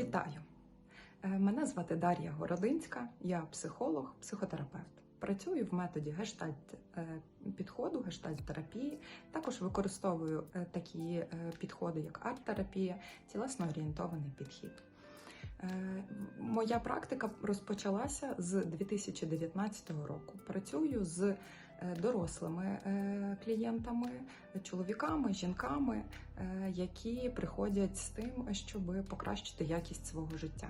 Вітаю! Е, Мене звати Дар'я Городинська, я психолог, психотерапевт. Працюю в методі гештальт е, підходу, гештальт-терапії. Також використовую е, такі підходи, як арт-терапія, тілесно орієнтований підхід. Моя практика розпочалася з 2019 року. Працюю з дорослими е, клієнтами, чоловіками, жінками, е, які приходять з тим, щоб покращити якість свого життя.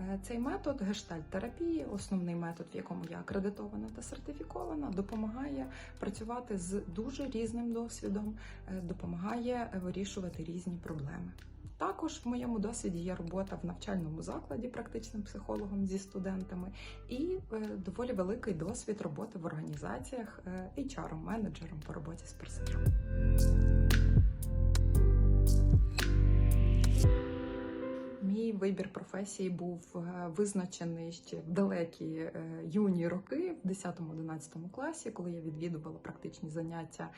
Е, Цей метод гештальт-терапії, основний метод, в якому я акредитована та сертифікована, допомагає працювати з дуже різним досвідом, е, допомагає вирішувати різні проблеми. Також в моєму досвіді є робота в навчальному закладі практичним психологом зі студентами і е, доволі великий досвід роботи в організаціях е, HR-менеджером по роботі з персоналом. Мій вибір професії був е, визначений ще в далекі юні роки, в 10-11 класі, коли я відвідувала практичні заняття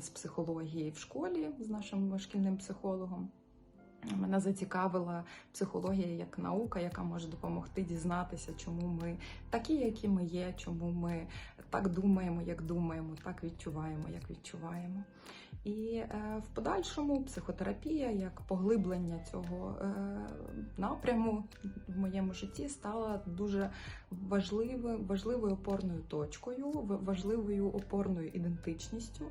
з психології в школі з нашим шкільним психологом. Мене зацікавила психологія як наука, яка може допомогти дізнатися, чому ми такі, які ми є, чому ми так думаємо, як думаємо, так відчуваємо, як відчуваємо. І е, в подальшому психотерапія як поглиблення цього е, напряму в моєму житті стала дуже важливою, важливою опорною точкою, важливою опорною ідентичністю.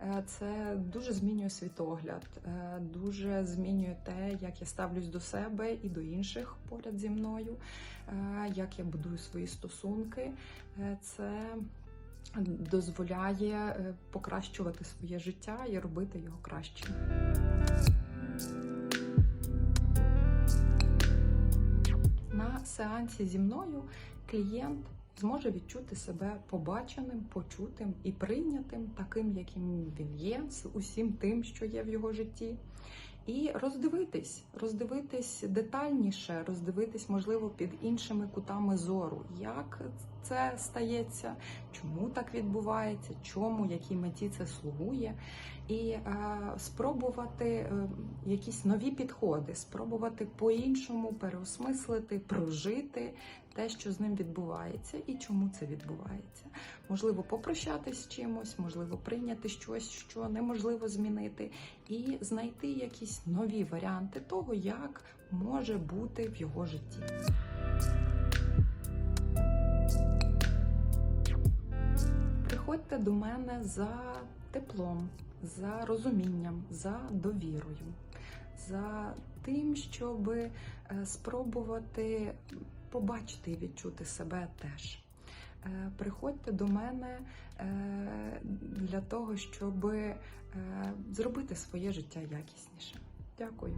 Е, Це дуже змінює світогляд, е, дуже змінює те, як я ставлюсь до себе і до інших поряд зі мною, е, як я будую свої стосунки. Е, Це дозволяє е, покращувати своє життя і робити його кращим. На сеансі зі мною клієнт зможе відчути себе побаченим, почутим і прийнятим, таким, яким він є, з усім тим, що є в його житті. І роздивитись, роздивитись детальніше, роздивитись, можливо, під іншими кутами зору, як це стається, чому так відбувається, чому, якій меті це слугує, і е, спробувати е, якісь нові підходи, спробувати по-іншому переосмислити, прожити те, що з ним відбувається, і чому це відбувається. Можливо, попрощатись з чимось, можливо, прийняти щось, що неможливо змінити, і знайти якісь нові варіанти того, як може бути в його житті. Приходьте до мене за теплом, за розумінням, за довірою, за тим, щоб е, спробувати побачити і відчути себе теж. Е, Приходьте до мене е, для того, щоб зробити своє життя якісніше. Дякую.